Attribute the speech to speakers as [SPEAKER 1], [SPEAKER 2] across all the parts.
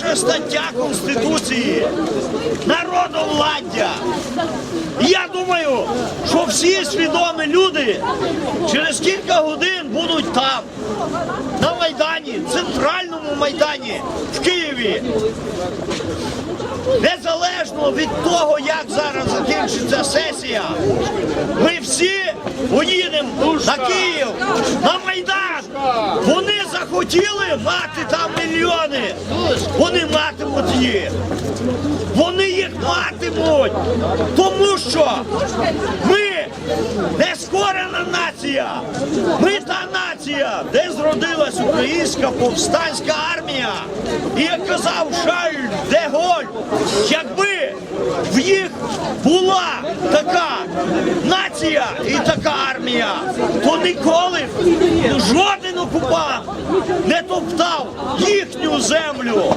[SPEAKER 1] Перша стаття Конституції народовладдя. Я думаю, що всі свідомі люди через кілька годин будуть там, на Майдані, центральному Майдані в Києві. Незалежно від того, як зараз закінчиться сесія, ми всі поїдемо на Київ, на Майдан. Вони захотіли мати там мільйони. Вони матимуть їх. Вони їх матимуть. Тому що ми не скорена нація. Ми та нація, де зродилась українська повстанська армія. І як казав Шарль де якби в їх була така нація і така армія, то ніколи жоден окупант не топтав їхню землю.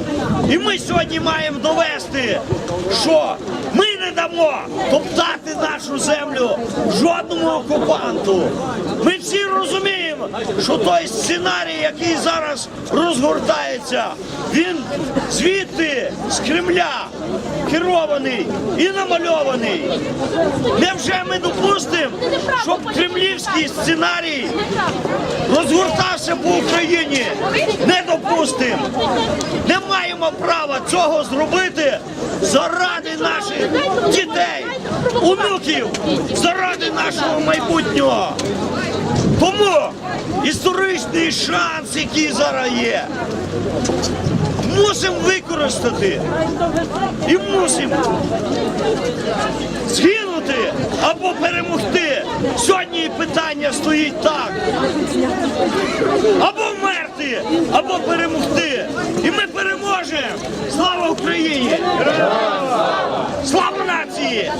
[SPEAKER 1] І ми сьогодні маємо довести, що ми не дамо топтати нашу землю жодному окупанту. Ми всі розуміємо, що той сценарій, який зараз розгортається, він звідти з Кремля керований і намальований. Невже ми допустимо, щоб кремлівський сценарій розгортався по Україні? Не допустимо. Не маємо права цього зробити заради наших дітей, онуків, заради нашого майбутнього. Тому історичний шанс, який зараз є, мусимо використати і мусимо згинути або перемогти. Сьогодні питання стоїть так. Або вмерти, або перемогти. І ми переможемо. Слава Україні! Слава нації!